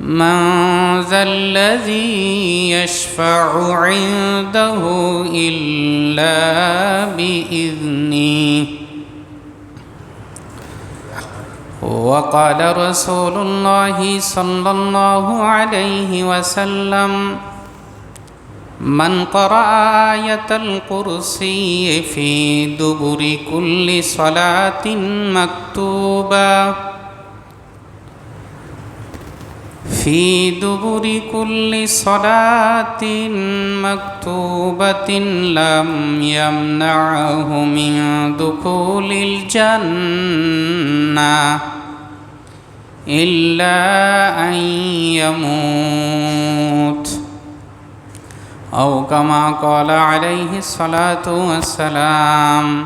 من ذا الذي يشفع عنده إلا بإذنه. وقال رسول الله صلى الله عليه وسلم من قرأ آية الكرسي في دبر كل صلاة مكتوبة في دبر كل صلاة مكتوبة لم يمنعه من دخول الجنة إلا أن يموت أو كما قال عليه الصلاة والسلام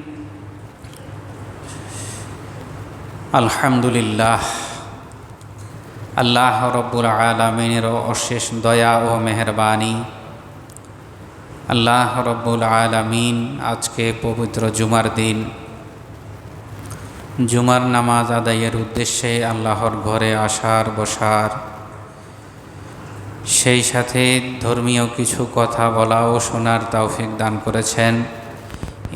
আলহামদুলিল্লাহ। আল্লাহ রব্বুল আলমিনের অশেষ দয়া ও মেহরবানি। আল্লাহ রব্বুল আলমিন আজকে পবিত্র জুমার দিন। জুমার নামাজ আদায়ের উদ্দেশ্যে আল্লাহর ঘরে আসার, বসার। সেই সাথে ধর্মীয় কিছু কথা বলা ও শোনার তৌফিক দান করেছেন।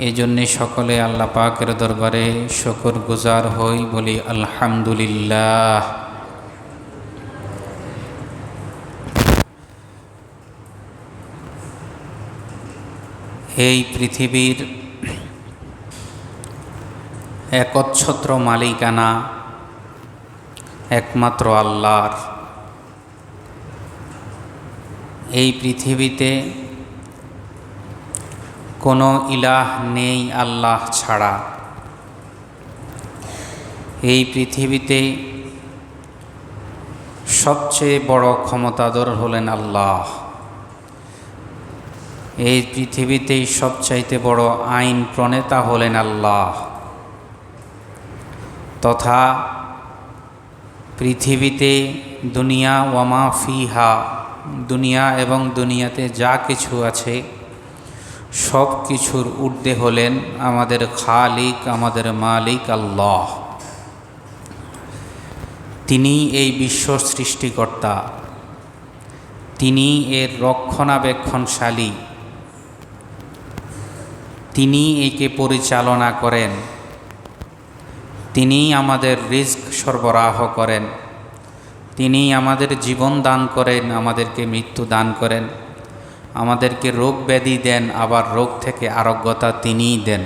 এই জন্যে সকলে আল্লাহ পাকের দরবারে শকর গুজার হই বলি আলহামদুলিল্লাহ। এই পৃথিবীর একচ্ছত্র মালিকানা একমাত্র আল্লাহর। এই পৃথিবীতে কোনো ইলাহ নেই আল্লাহ ছাড়া। এই পৃথিবীতে সবচেয়ে বড় ক্ষমতাধর হলেন আল্লাহ। এই পৃথিবীতেই সবচাইতে বড় আইন প্রণেতা হলেন আল্লাহ। তথা পৃথিবীতে দুনিয়া ওয়ামা ফিহা, দুনিয়া এবং দুনিয়াতে যা কিছু আছে সব কিছুর ঊর্ধ্বে হলেন আমাদের খালিক, আমাদের মালিক আল্লাহ। তিনি এই বিশ্ব সৃষ্টিকর্তা। তিনি এর রক্ষণাবেক্ষণশালী। তিনি একে পরিচালনা করেন। তিনি আমাদের রিস্ক সরবরাহ করেন। তিনি আমাদের জীবন দান করেন, আমাদেরকে মৃত্যু দান করেন। আমাদেরকে রোগ ব্যাধি দেন, আবার রোগ থেকে আরোগ্যতা তিনিই দেন।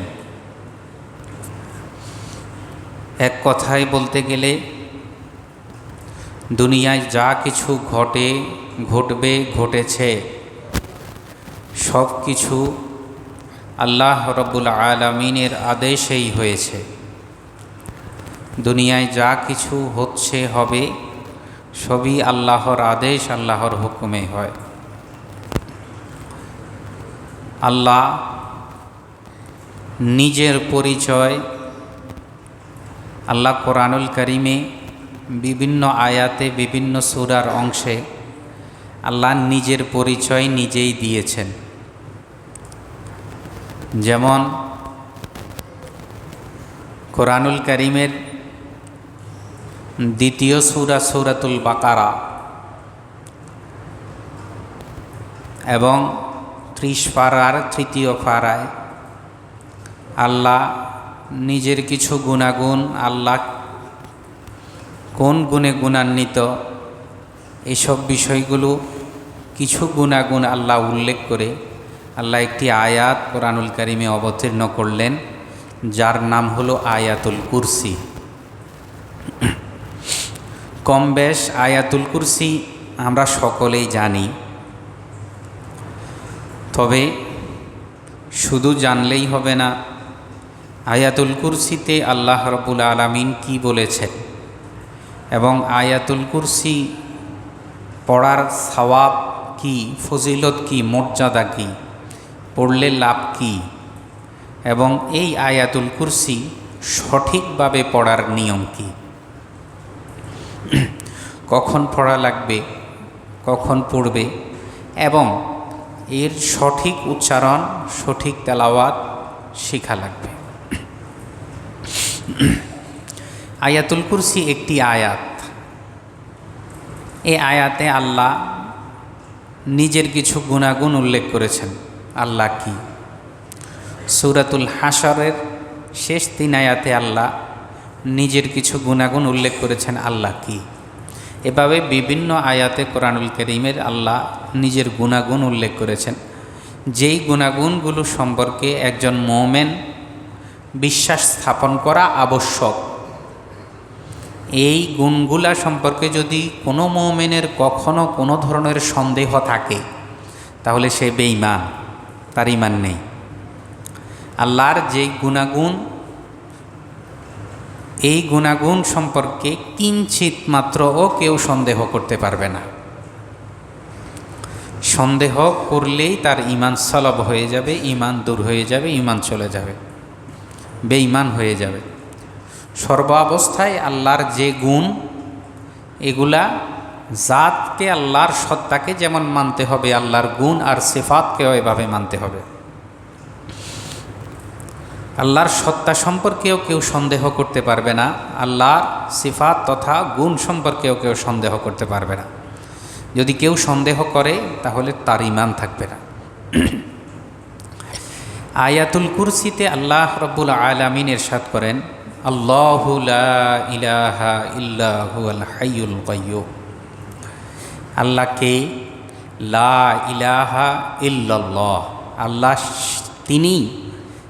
এক কথায় বলতে গেলে, দুনিয়ায় যা কিছু ঘটে, ঘটবে, ঘটেছে, সব কিছু আল্লাহ রব্বুল আলমিনের আদেশেই হয়েছে। দুনিয়ায় যা কিছু হচ্ছে, হবে, সবই আল্লাহর আদেশ, আল্লাহর হুকুমে হয়। আল্লাহ নিজের পরিচয়, আল্লাহ কোরআনুল করিমে বিভিন্ন আয়াতে বিভিন্ন সুরার অংশে আল্লাহ নিজের পরিচয় নিজেই দিয়েছেন। যেমন কোরআনুল করিমের দ্বিতীয় সুরা সুরাতুল বাকারা এবং ত্রিশ পাড়ার তৃতীয় পাড়ায়। আল্লাহ নিজের কিছু গুণাগুণ, আল্লাহ কোন গুণে গুণান্বিত? এসব বিষয়গুলো কিছু গুণাগুণ আল্লাহ উল্লেখ করে আল্লাহ একটি আয়াত কোরআনুল কারিমে অবতীর্ণ করলেন, যার নাম হলো আয়াতুল কুরসি। কম বেশ আয়াতুল কুরসি আমরা সকলেই জানি। তবে শুধু জানলেই হবে না, আয়াতুল কুরসিতে আল্লাহ রবুল আলমিন কি বলেছেন এবং আয়াতুল কুরসি পড়ার সওয়াব কি, ফজিলত কি, মর্যাদা কি, পড়লে লাভ কি এবং এই আয়াতুল কুরসি সঠিকভাবে পড়ার নিয়ম কি? কখন পড়া লাগবে, কখন পড়বে এবং এর সঠিক উচ্চারণ, সঠিক তেলাওয়াত শেখা লাগবে। আয়াতুল কুরসি একটি আয়াত। এই আয়াতে আল্লাহ নিজের কিছু গুণাগুণ উল্লেখ করেছেন। আল্লাহ কি? সুরাতুল হাসরের শেষ তিন আয়াতে আল্লাহ নিজের কিছু গুণাগুণ উল্লেখ করেছেন। আল্লাহ কি? এভাবে বিভিন্ন আয়াতে কোরআনুল করিমের আল্লাহ নিজের গুণাগুণ উল্লেখ করেছেন। যেই গুণাগুণগুলো সম্পর্কে একজন মোমেন বিশ্বাস স্থাপন করা আবশ্যক, এই গুণগুলা সম্পর্কে যদি কোনো মোমেনের কখনো কোনো ধরনের সন্দেহ থাকে, তাহলে সে বেঈমান, তার ইমান নেই। আল্লাহর যে গুণাগুণ এই গুণাগুণ সম্পর্কে কিঞ্চিত মাত্রও কেউ সন্দেহ করতে পারবে না। সন্দেহ করলেই তার ইমান সলব হয়ে যাবে ইমান দূর হয়ে যাবে ইমান চলে যাবে, বেঈমান হয়ে যাবে। সর্বাবস্থায় আল্লাহর যে গুণ, এগুলা জাতকে আল্লাহর সত্তাকে যেমন মানতে হবে, আল্লাহর গুণ আর সেফাতকেও এভাবে মানতে হবে। আল্লাহর সত্তা সম্পর্কেও কেউ সন্দেহ করতে পারবে না, আল্লাহর সিফাত তথা গুণ সম্পর্কেও কেউ সন্দেহ করতে পারবে না। যদি কেউ সন্দেহ করে, তাহলে তার ইমান থাকবে না। আয়াতুল কুরসিতে আল্লাহ রব্বুল আলমিন এরশাদ করেন ইলাহা কাইয়ুম। আল্লাহকে লা ইলাহা ইল্লাল্লাহ, আল্লাহ তিনি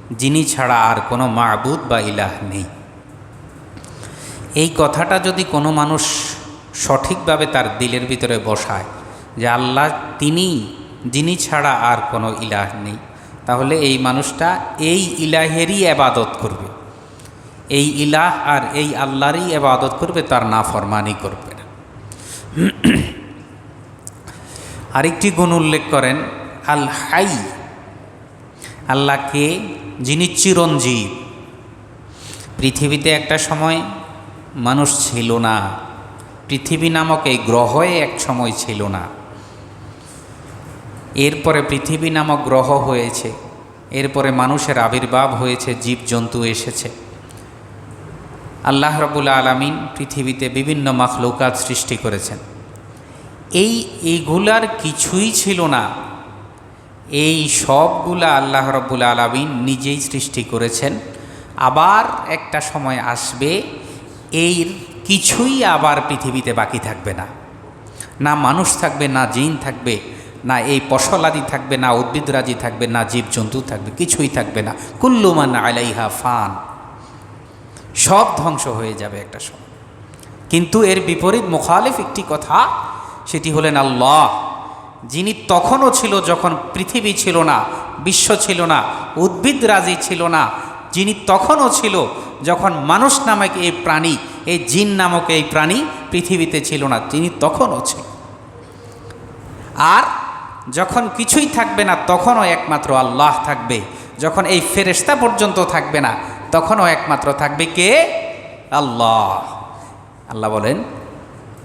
যিনি ছাড়া আর কোনো মাহবুদ বা ইলাহ নেই। এই কথাটা যদি কোনো মানুষ সঠিকভাবে তার দিলের ভিতরে বসায় যে আল্লাহ তিনি, যিনি ছাড়া আর কোনো ইলাহ নেই, তাহলে এই মানুষটা এই ইলাহেরই আবাদত করবে। এই ইলাহ আর এই আল্লাহরই আবাদত করবে, তার না ফরমানি করবে না। আরেকটি গুণ উল্লেখ করেন, আল হাই, আল্লাহকে যিনি চিরঞ্জীব। পৃথিবীতে একটা সময় মানুষ ছিল না। পৃথিবী নামক এই গ্রহে এক সময় ছিল না। এরপরে পৃথিবী নামক গ্রহ হয়েছে। এরপরে মানুষের আবির্ভাব হয়েছে, জীবজন্তু এসেছে। আল্লাহ রবুল্লা আলমিন পৃথিবীতে বিভিন্ন মাখলৌকাত সৃষ্টি করেছেন। এই এইগুলার কিছুই ছিল না। এই সবগুলা আল্লাহ রব্বুল আলমিন নিজেই সৃষ্টি করেছেন। আবার একটা সময় আসবে এই কিছুই আবার পৃথিবীতে বাকি থাকবে না। না মানুষ থাকবে, না জিন থাকবে, না এই পশলাদি থাকবে, না উদ্ভিদরাজি থাকবে, না জীবজন্তু থাকবে, কিছুই থাকবে না। কুল্লুমান আলাইহা ফান। সব ধ্বংস হয়ে যাবে একটা সময়। কিন্তু এর বিপরীত মুখালিফ একটি কথা, সেটি হলেন আল্লাহ। যিনি তখনও ছিল যখন পৃথিবী ছিল না, বিশ্ব ছিল না, উদ্ভিদ রাজি ছিল না, যিনি তখনও ছিল যখন মানুষ নামক এই প্রাণী, এই জিন নামক এই প্রাণী পৃথিবীতে ছিল না, তিনি তখনও ছিল। আর যখন কিছুই থাকবে না, তখনও একমাত্র আল্লাহ থাকবে। যখন এই ফেরেস্তা পর্যন্ত থাকবে না, তখনও একমাত্র থাকবে কে? আল্লাহ। আল্লাহ বলেন,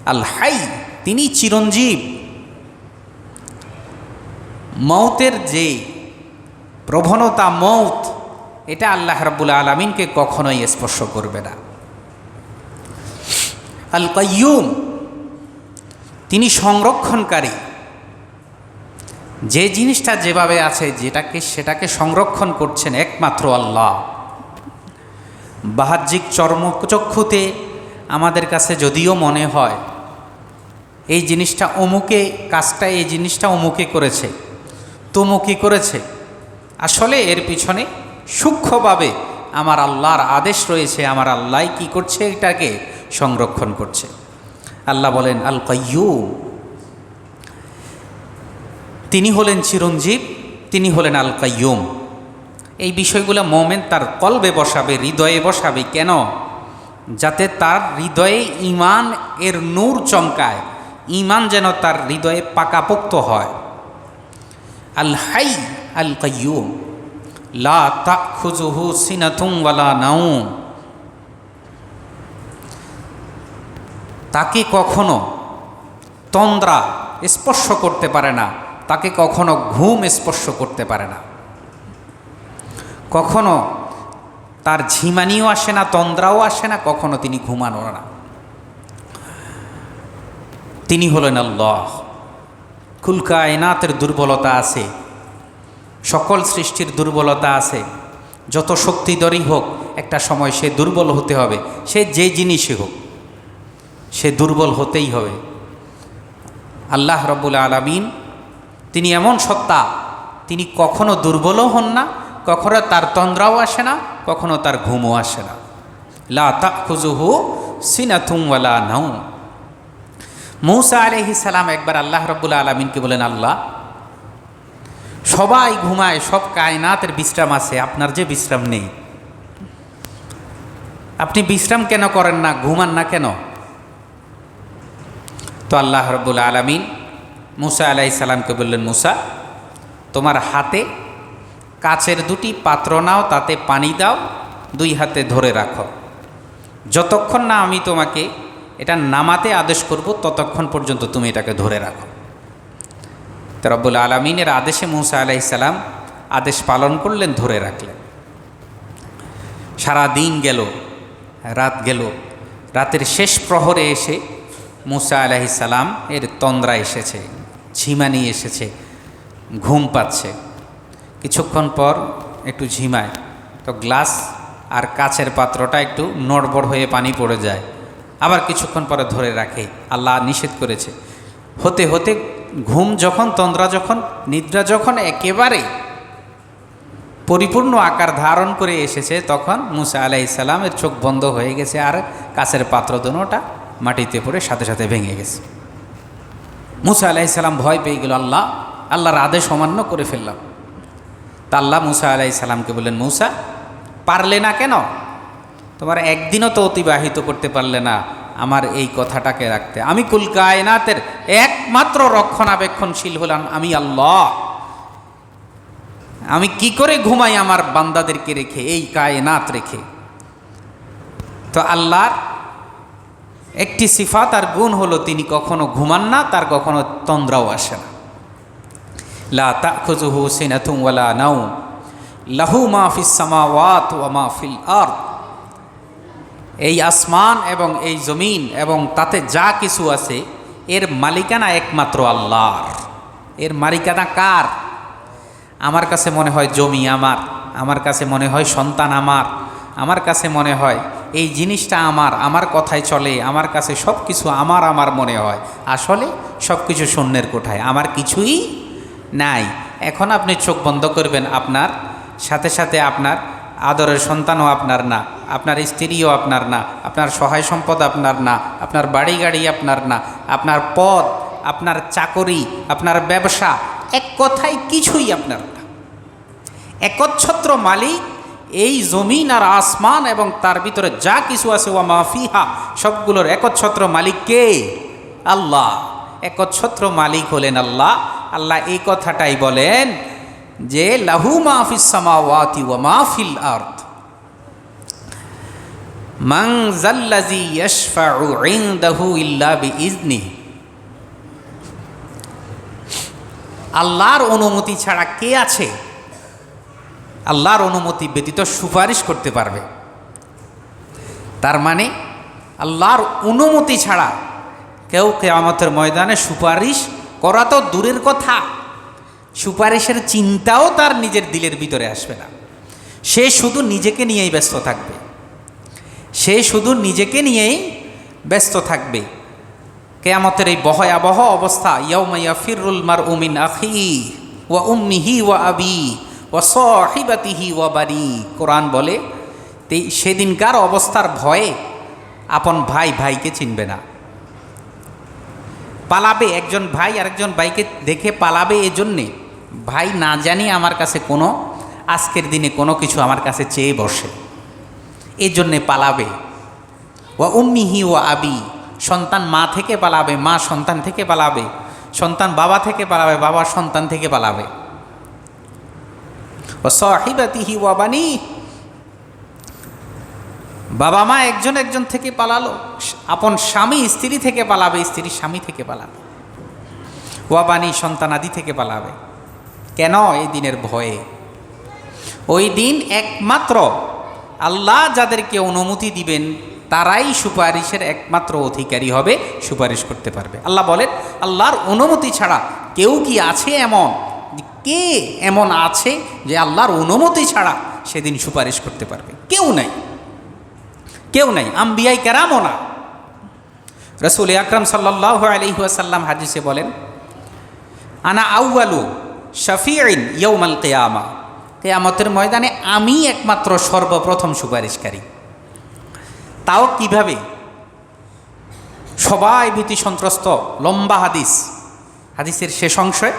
আল হাই তিনি চিরঞ্জীব। মৌতের যে প্রবণতা মৌত, এটা আল্লাহ রাব্বুল আলমিনকে কখনোই স্পর্শ করবে না। আল কাইয়ুম তিনি সংরক্ষণকারী। যে জিনিসটা যেভাবে আছে, যেটাকে, সেটাকে সংরক্ষণ করছেন একমাত্র আল্লাহ। বাহ্যিক চর্মচক্ষুতে আমাদের কাছে যদিও মনে হয়, এই জিনিসটা অমুকে, কাজটা এই জিনিসটা অমুকে করেছে। তমুকি করেছে? আসলে এর পিছনে সূক্ষ্মভাবে আমার আল্লাহর আদেশ রয়েছে, আমার আল্লাহ কি করছে এটাকে সংরক্ষণ করছে। আল্লাহ বলেন, আল কাইয়ুম। তিনি হলেন চিরঞ্জীব, তিনি হলেন আল কাইয়ুম। এই বিষয়গুলো মোমেন তার কলবে বসাবে, হৃদয়ে বসাবে। কেন? যাতে তার হৃদয়ে ইমান এর নূর চমকায় ইমান যেন তার হৃদয়ে পাকাপোক্ত হয়। আল হাই আল কাইয়ুম লা তাখুজুহু সিনাতুম ওয়ালা নাউম তাকে কখনো তন্দ্রা স্পর্শ করতে পারে না, তাকে কখনো ঘুম স্পর্শ করতে পারে না। কখনো তার ঝিমানিও আসে না, তন্দ্রাও আসে না, কখনো তিনি ঘুমানো না। তিনি হলেন আল্লাহ। কুলকায়নাতের দুর্বলতা আছে, সকল সৃষ্টির দুর্বলতা আছে। যত শক্তিধরই হোক, একটা সময় সে দুর্বল হতে হবে, সে যে জিনিসই হোক, সে দুর্বল হতেই হবে। আল্লাহ রব্বুল আলমিন তিনি এমন সত্তা, তিনি কখনো দুর্বলও হন না, কখনো তার তন্দ্রাও আসে না, কখনো তার ঘুমও আসে না। লা তাকুজুহু সিনাতুমওয়ালা নাও মৌসা আলহি সালাম একবার আল্লাহ রব্বুল আলমিনকে বলেন, আল্লাহ, সবাই ঘুমায়, সব কায়নাতের বিশ্রাম আছে, আপনার যে বিশ্রাম নেই। আপনি বিশ্রাম কেন করেন না, ঘুমান না কেন? তো আল্লাহ রব্বুল আলমিন মুসা আলাই সালামকে বললেন, মুসা, তোমার হাতে কাচের দুটি পাত্র নাও, তাতে পানি দাও, দুই হাতে ধরে রাখো। যতক্ষণ না আমি তোমাকে এটা নামাতে আদেশ করব, ততক্ষণ পর্যন্ত তুমি এটাকে ধরে রাখো। তো রব্বুল আলমিনের আদেশে মুসা আলাইসাল্লাম আদেশ পালন করলেন, ধরে রাখলেন। সারা দিন গেল, রাত গেল, রাতের শেষ প্রহরে এসে মুসা আলাইসাল্লাম এর তন্দ্রা এসেছে, ঝিমানি এসেছে, ঘুম পাচ্ছে। কিছুক্ষণ পর একটু ঝিমায়, তো গ্লাস আর কাছের পাত্রটা একটু নড়বড় হয়ে পানি পড়ে যায়। আবার কিছুক্ষণ পরে ধরে রাখে। আল্লাহ নিষেধ করেছে। হতে হতে ঘুম যখন, তন্দ্রা যখন, নিদ্রা যখন একেবারে পরিপূর্ণ আকার ধারণ করে এসেছে, তখন মুসা আলাই সালামের চোখ বন্ধ হয়ে গেছে আর কাছের পাত্র দোনোটা মাটিতে পড়ে সাথে সাথে ভেঙে গেছে। মুসা আলাই সালাম ভয় পেয়ে গেল, আল্লাহ, আল্লাহর আদেশ অমান্য করে ফেললাম। তা আল্লাহ মুসা আলাই সালামকে বললেন, মুসা, পারলে না কেন? তোমার একদিনও তো অতিবাহিত করতে পারলে না আমার এই কথাটাকে রাখতে। আমি কুল কায়নাতের একমাত্র রক্ষণাবেক্ষণশীল হলাম আমি আল্লাহ। আমি কি করে ঘুমাই আমার বান্দাদেরকে রেখে, এই কায়নাত রেখে? তো আল্লাহর একটি সিফাত আর গুণ হলো তিনি কখনো ঘুমান না, তার কখনো তন্দ্রাও আসে না। লা তাখুজুহু সিনাতুম ওয়ালা নাও লাহু মা ফিস সামাওয়াত ওয়া মা ফিল আরদ। এই আসমান এবং এই জমিন এবং তাতে যা কিছু আছে, এর মালিকানা একমাত্র আল্লাহর। এর মালিকানা কার? আমার কাছে মনে হয় জমি আমার আমার কাছে মনে হয় সন্তান আমার আমার কাছে মনে হয় এই জিনিসটা আমার আমার কথায় চলে, আমার কাছে সব কিছু আমার আমার মনে হয়। আসলে সব কিছু শূন্যের কোঠায়, আমার কিছুই নাই। এখন আপনি চোখ বন্ধ করবেন আপনার, সাথে সাথে আপনার আদরের সন্তানও আপনার না, আপনার স্ত্রীও আপনার না, আপনার সহায় সম্পদ আপনার না, আপনার বাড়ি গাড়ি আপনার না, আপনার পদ, আপনার চাকরি, আপনার ব্যবসা, এক কথায় কিছুই আপনার না। একচ্ছত্র মালিক, এই জমিন আর আসমান এবং তার ভিতরে যা কিছু আছে, ওয়া মাফিহা সবগুলোর একচ্ছত্র মালিক কে? আল্লাহ। একচ্ছত্র মালিক হলেন আল্লাহ। আল্লাহ এই কথাটাই বলেন যে লাহু মাহফিস সামাওয়াতি ওয়া মাহফিল আর্থ মান জাল্লাজি ইয়াশফাউ ইনদাহু ইল্লা বিইজনি আল্লাহর অনুমতি ছাড়া কে আছে? আল্লাহর অনুমতি ব্যতীত সুপারিশ করতে পারবে। তার মানে আল্লাহর অনুমতি ছাড়া কেউ কেয়ামতের ময়দানে সুপারিশ করা তো দূরের কথা। সুপারিশের চিন্তাও তার নিজের দিলের ভিতরে আসবে না। সে শুধু নিজেকে নিয়েই ব্যস্ত থাকবে। সে শুধু নিজেকে নিয়েই ব্যস্ত থাকবে। কেয়ামতের এই বহয়াবহ অবস্থা ইয়াউমাইয়া ফিরুল মার উমিন আখি ওয়া উম্মিহি ওয়া আবি ওয়া সহিবাতিহি ওয়া বাড়ি কোরআন বলে সেদিনকার অবস্থার ভয়ে আপন ভাই ভাইকে চিনবে না। পালাবে একজন ভাই আরেকজন ভাইকে দেখে পালাবে এজন্যে ভাই না জানি আমার কাছে কোনো, আজকের দিনে কোনো কিছু আমার কাছে চেয়ে বসে। এই জন্যে পালাবে। ও উম্মিহি ও আবি, সন্তান মা থেকে পালাবে, মা সন্তান থেকে পালাবে, সন্তান বাবা থেকে পালাবে, বাবা সন্তান থেকে পালাবে। ও সাহিবাতিহি ওয়াবানি বাবা মা একজন একজন থেকে পালালো, আপন স্বামী স্ত্রী থেকে পালাবে, স্ত্রী স্বামী থেকে পালাবে। ও বাণী সন্তান আদি থেকে পালাবে। কেন এই দিনের ভয়ে? ওই দিন একমাত্র আল্লাহ যাদেরকে অনুমতি দিবেন, তারাই সুপারিশের একমাত্র অধিকারী হবে, সুপারিশ করতে পারবে। আল্লাহ বলেন, আল্লাহর অনুমতি ছাড়া কেউ কি আছে এমন? কে এমন আছে যে আল্লাহর অনুমতি ছাড়া সেদিন সুপারিশ করতে পারবে? কেউ নাই। কেউ নাই। আম্বিয়াই কেরামও না। রসুল আকরম সাল্লাহ আলহিহাসাল্লাম হাদিসে বলেন, আনা আউয়ালু শফিআইন ইয়ৌমাল কেয়ামা। কেয়ামতের ময়দানে আমি একমাত্র সর্বপ্রথম সুপারিশকারী। তাও কীভাবে? সবাই ভীতি সন্ত্রস্ত, লম্বা হাদিস। হাদিসের শেষ অংশে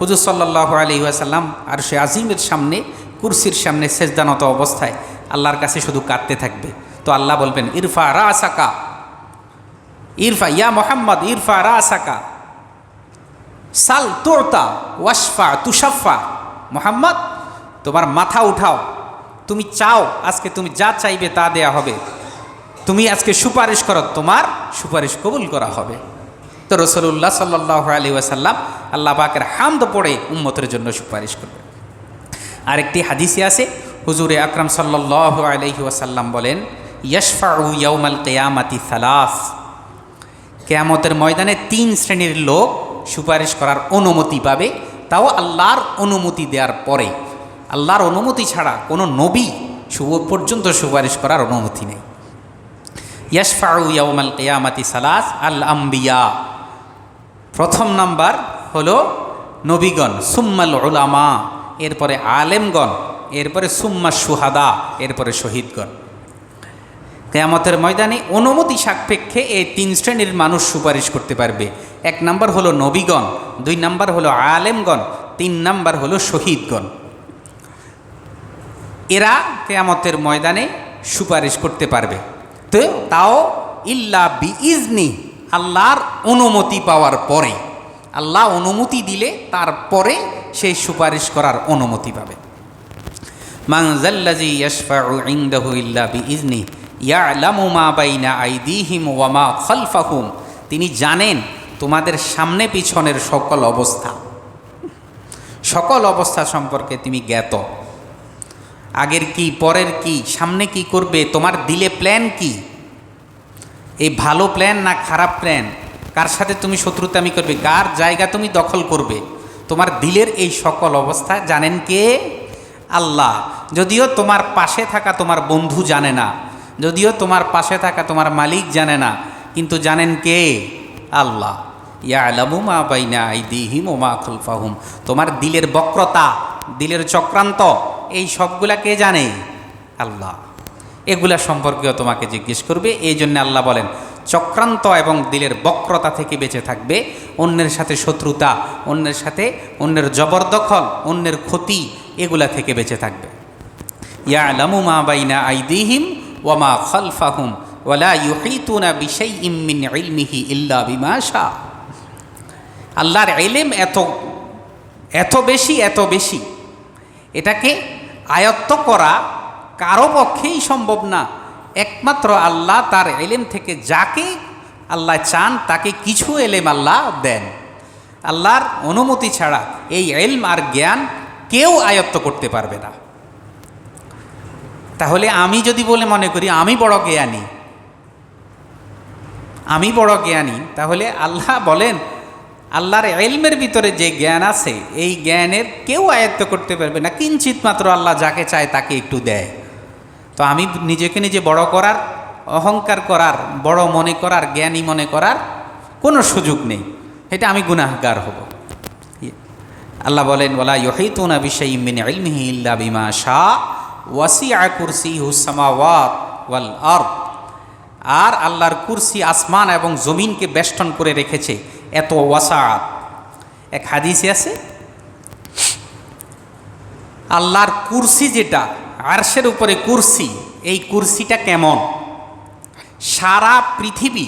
হুজুর সাল্লাহ আলহিহাসাল্লাম আর সে আজিমের সামনে, কুরসির সামনে সেজদানত অবস্থায় আল্লাহর কাছে শুধু কাঁদতে থাকবে। তো আল্লাহ বলবেন, ইরফা রা সাকা ইরফা, ইয়া মোহাম্মদ, ইরফা রা সাকা সাল তোরতা, ওয়াশফা তুষাফা মোহাম্মদ, তোমার মাথা উঠাও। তুমি চাও আজকে তুমি যা চাইবে তা দেয়া হবে। তুমি আজকে সুপারিশ করো, তোমার সুপারিশ কবুল করা হবে। তো রসল্লাহ সাল্লাহ আলী ওয়াসাল্লাম আল্লাহ পাকের হামদ পড়ে উম্মতের জন্য সুপারিশ করবে আরেকটি হাদিসে আছে, হুজুরে আকরাম সাল্লাহ আলহি ওয়াসাল্লাম বলেন, ইয়শফাউ ইয়ৌমাল কেয়ামাতি সালাস। কেয়ামতের ময়দানে তিন শ্রেণির লোক সুপারিশ করার অনুমতি পাবে, তাও আল্লাহর অনুমতি দেওয়ার পরে। আল্লাহর অনুমতি ছাড়া কোনো নবী শুভ পর্যন্ত সুপারিশ করার অনুমতি নেই। ইয়াশফাউ ইয়াউমাল কেয়ামাতি সালাস আল আম্বিয়া। প্রথম নাম্বার হলো নবীগণ, সুম্মাল ওলামা এরপরে আলেমগণ, এরপরে সুম্মা সুহাদা এরপরে শহীদগণ। কেয়ামতের ময়দানে অনুমতি সাপেক্ষে এই তিন শ্রেণির মানুষ সুপারিশ করতে পারবে। এক নাম্বার হলো নবীগণ, দুই নাম্বার হলো আলেমগণ, তিন নাম্বার হলো শহীদগণ। এরা কেয়ামতের ময়দানে সুপারিশ করতে পারবে। তো তাও ইল্লা বি ইজনি আল্লাহর অনুমতি পাওয়ার পরে। আল্লাহ অনুমতি দিলে তারপরে সেই সুপারিশ করার অনুমতি পাবে। মাংজাল্লাজি ইল্লা বি ইজনি ইয়ালামু মা বাইনা আইদিহিম ওয়া মা খালফাহুম। তিনি জানেন তোমাদের সামনে পিছনের সকল অবস্থা। সকল অবস্থা সম্পর্কে তুমি জ্ঞাত। আগের কি, পরের কি, সামনে কি করবে, তোমার দিলে প্ল্যান কি? এই ভালো প্ল্যান না খারাপ প্ল্যান? কার সাথে তুমি শত্রুতামি করবে? কার জায়গা তুমি দখল করবে? তোমার দিলের এই সকল অবস্থা জানেন কে? আল্লাহ। যদিও তোমার পাশে থাকা তোমার বন্ধু জানে না যদিও তোমার পাশে থাকা তোমার মালিক জানে না, কিন্তু জানেন কে? আল্লাহ। ইয়া আলামু মা ও তোমার দিলের বক্রতা, দিলের চক্রান্ত, এই সবগুলা কে জানে? আল্লাহ। এগুলা সম্পর্কেও তোমাকে জিজ্ঞেস করবে, এই জন্য আল্লাহ বলেন, চক্রান্ত এবং দিলের বক্রতা থেকে বেঁচে থাকবে, অন্যের সাথে শত্রুতা, অন্যের সাথে, অন্যের জবরদখল, অন্যের ক্ষতি, এগুলা থেকে বেঁচে থাকবে। ইয়ালামু মা বাইনা আইদিহিম ওয়া মা খালফাহুম ওয়ালা ইউহিতুনা বিশাইইম মিন ইলমিহি ইল্লা বিমা শা আল্লাহর এলেম এত এত বেশি এত বেশি। এটাকে আয়ত্ত করা কারও পক্ষেই সম্ভব না। একমাত্র আল্লাহ তার এলেম থেকে যাকে আল্লাহ চান তাকে কিছু এলেম আল্লাহ দেন। আল্লাহর অনুমতি ছাড়া এই এলম আর জ্ঞান কেউ আয়ত্ত করতে পারবে না। তাহলে আমি যদি বলে মনে করি, আমি বড় জ্ঞানী, আমি বড় জ্ঞানী, তাহলে আল্লাহ বলেন, আল্লাহর এলমের ভিতরে যে জ্ঞান আছে, এই জ্ঞানের কেউ আয়ত্ত করতে পারবে না। কিঞ্চিত মাত্র আল্লাহ যাকে চায় তাকে একটু দেয়। তো আমি নিজেকে নিজে বড় করার, অহংকার করার, বড় মনে করার, জ্ঞানী মনে করার কোনো সুযোগ নেই। এটা আমি গুনাহগার হব। আল্লাহ বলেন ওলা ইহিতুনা বিশাই মিন ইলমিহি ইল্লা বিমা শা ওয়াসিআ কুরসিহু সামাওয়াত ওয়াল আরদ। আর আল্লাহর কুরসি আসমান এবং জমিনকে বেষ্টন করে রেখেছে। এত ওয়াসাআত। এক হাদিসে আছে, আল্লাহর কুরসি যেটা, আরশের উপরে কুরসি, এই কুরসিটা কেমন? সারা পৃথিবী,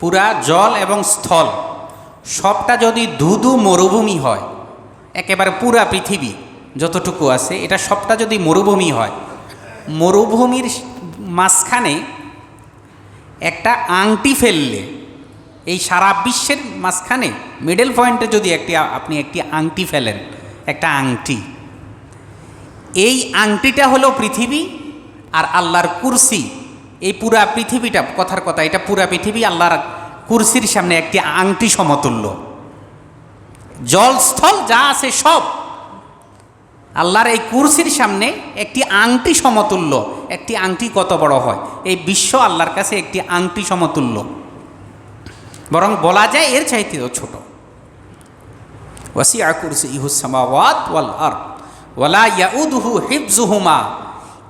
পুরা জল এবং স্থল, সবটা যদি ধুধু মরুভূমি হয়, একেবারে পুরা পৃথিবী যতটুকু আছে, এটা সবটা যদি মরুভূমি হয়, মরুভূমির মাঝখানে একটা আংটি ফেললে, এই সারা বিশ্বের মাঝখানে মিডল পয়েন্টে যদি একটি আপনি একটি আংটি ফেলেন, একটা আংটি, এই আংটিটা হলো পৃথিবী আর আল্লাহর কুরসি। এই পুরা পৃথিবীটা, কথার কথা, এটা পুরা পৃথিবী আল্লাহর কুরসির সামনে একটি আংটি সমতুল্য। জলস্থল যা আছে সব আল্লাহর এই কুরসির সামনে একটি আংটি সমতুল্য। একটি আংটি কত বড় হয়? এই বিশ্ব আল্লাহর কাছে একটি আংটি সমতুল্য। বরং বলা যায় এর চাইতেও ছোট। ওয়াসিআ কুরসি ইহুসামাওয়াত ওয়াল আর ওয়ালা ইয়াউদুহু হিফজুহুমা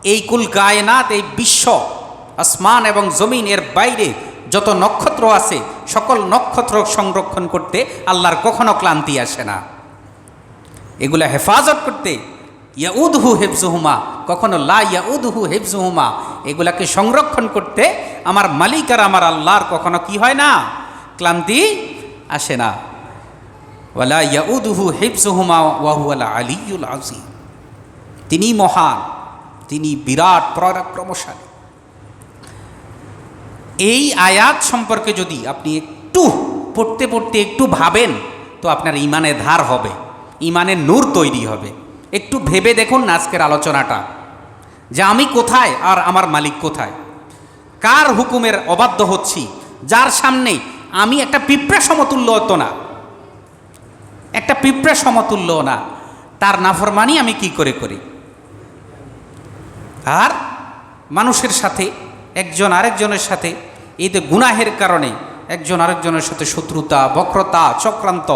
এই কুল কায়নাত, এই বিশ্ব, আসমান এবং জমিন এর বাইরে যত নক্ষত্র আছে, সকল নক্ষত্র সংরক্ষণ করতে আল্লাহর কখনো ক্লান্তি আসে না। এগুলা হেফাজত করতে ইয়াউদহু হেফজুহুমা কখনো লা ইয়াউদহু হেফজুহুমা এগুলাকে সংরক্ষণ করতে আমার মালিক আর আমার আল্লাহর কখনো কি হয় না? ক্লান্তি আসে না। ওয়ালা ইয়াউদহু হেফজুহুমা ওয়াহুয়ালা আলিউল আজিম তিনি মহান, তিনি বিরাট পরাক্রমশালী। এই আয়াত সম্পর্কে যদি আপনি একটু পড়তে পড়তে একটু ভাবেন, তো আপনার ইমানে ধার হবে, ইমানের নূর তৈরি হবে। একটু ভেবে দেখুন আজকের আলোচনাটা। যে আমি কোথায় আর আমার মালিক কোথায়। কার হুকুমের অবাধ্য হচ্ছি। যার সামনে আমি একটা পিঁপড়া সমতুল্য হতো না। একটা পিঁপড়া সমতুল্য না। তার নাফরমানি আমি কি করে করি? আর মানুষের সাথে, একজন আরেকজনের সাথে, এই যে গুনাহের কারণে একজন আরেকজনের সাথে শত্রুতা, বক্রতা, চক্রান্ত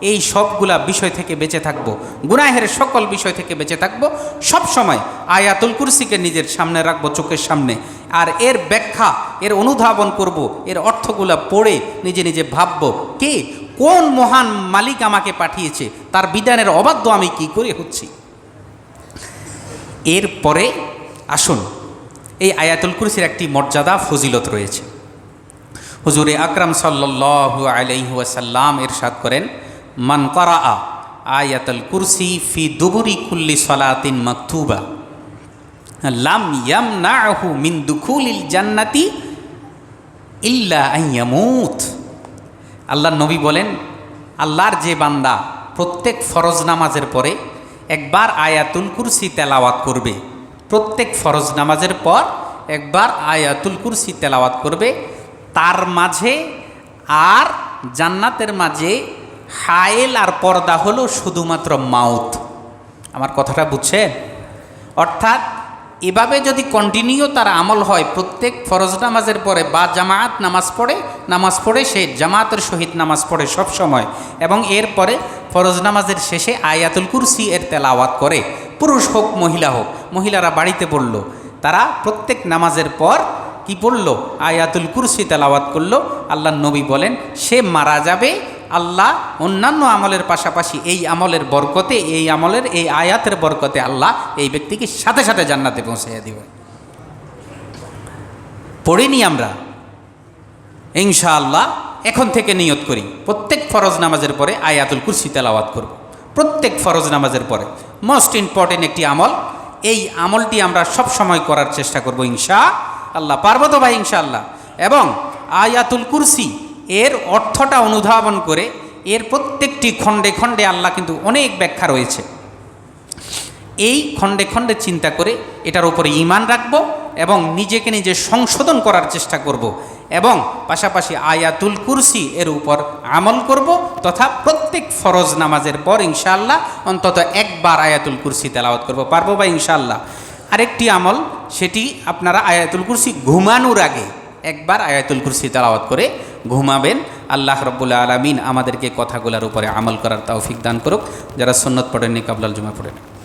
এই সবগুলা বিষয় থেকে বেঁচে থাকব। গুনাহের সকল বিষয় থেকে বেঁচে থাকব। সব সময় আয়াতুল কুরসিকে নিজের সামনে রাখব, চোখের সামনে। আর এর ব্যাখ্যা, এর অনুধাবন করব, এর অর্থগুলা পড়ে নিজে নিজে ভাবব, কে কোন মহান মালিক আমাকে পাঠিয়েছে, তার বিধানের অবাধ্য আমি কি করে হচ্ছি? এরপরে আসুন, এই আয়াতুল কুরসির একটি মর্যাদা, ফজিলত রয়েছে। হুজুরে আকরাম সাল্লু আলাইহাসাল্লাম এরশাদ করেন মান করা আয়াতুল কুরসি ফি দুবুরি কুল্লি সলাতিন মাকতুবা। লাম ইয়াম নাহু মিন দুখুলিল জান্নাতি ইল্লা আইয়ামুত আল্লাহ নবী বলেন, আল্লাহর যে বান্দা প্রত্যেক ফরজ নামাজের পরে একবার আয়াতুল কুরসি তেলাওয়াত করবে, প্রত্যেক ফরজ নামাজের পর একবার আয়াতুল কুরসি তেলাওয়াত করবে, তার মাঝে আর জান্নাতের মাঝে হায়েল আর পর্দা হলো শুধুমাত্র মাউথ। আমার কথাটা বুঝছে অর্থাৎ, এভাবে যদি কন্টিনিউ তার আমল হয়, প্রত্যেক ফরজ নামাজের পরে বা জামায়াত নামাজ পড়ে নামাজ পড়ে সে জামাতের সহিত নামাজ পড়ে সব সময় এবং এরপরে ফরজ নামাজের শেষে আয়াতুল কুরসি এর তেলাওয়াত করে। পুরুষ হোক, মহিলা হোক, মহিলারা বাড়িতে পড়ল, তারা প্রত্যেক নামাজের পর কি পড়ল? আয়াতুল কুরসি তেলাওয়াত করল। আল্লাহ নবী বলেন, সে মারা যাবে আল্লাহ অন্যান্য আমলের পাশাপাশি এই আমলের বরকতে, এই আমলের, এই আয়াতের বরকতে আল্লাহ এই ব্যক্তিকে সাথে সাথে জান্নাতে পৌঁছাইয়া দিব পড়িনি আমরা। ইনশাআল্লাহ এখন থেকে নিয়ত করি। প্রত্যেক ফরজ নামাজের পরে আয়াতুল কুরসি তেলাওয়াত করব। প্রত্যেক ফরজ নামাজের পরে। মোস্ট ইম্পর্টেন্ট একটি আমল। এই আমলটি আমরা সব সময় করার চেষ্টা করব ইনশা আল্লাহ। পারব তো ভাই ইনশাআল্লাহ। এবং আয়াতুল কুরসি এর অর্থটা অনুধাবন করে এর প্রত্যেকটি খণ্ডে খণ্ডে আল্লাহ কিন্তু অনেক ব্যাখ্যা রয়েছে। এই খণ্ডে খণ্ডে চিন্তা করে এটার উপরে ইমান রাখব এবং নিজেকে নিজে সংশোধন করার চেষ্টা করব এবং পাশাপাশি আয়াতুল কুরসি এর উপর আমল করব তথা প্রত্যেক ফরজ নামাজের পর ইনশাআল্লাহ অন্তত একবার আয়াতুল কুরসি তেলাওয়াত করব। পারব বা ইনশাআল্লাহ? আরেকটি আমল, সেটি আপনারা আয়াতুল কুরসি ঘুমানোর আগে একবার আয়াতুল কুরসি তালাওয়াত করে ঘুমাবেন। আল্লাহ রব্বুল্লা আলমিন আমাদেরকে কথাগুলার উপরে আমল করার তৌফিক দান করুক। যারা সন্ন্যত পড়েননি কাবলাল জুমা পড়েন।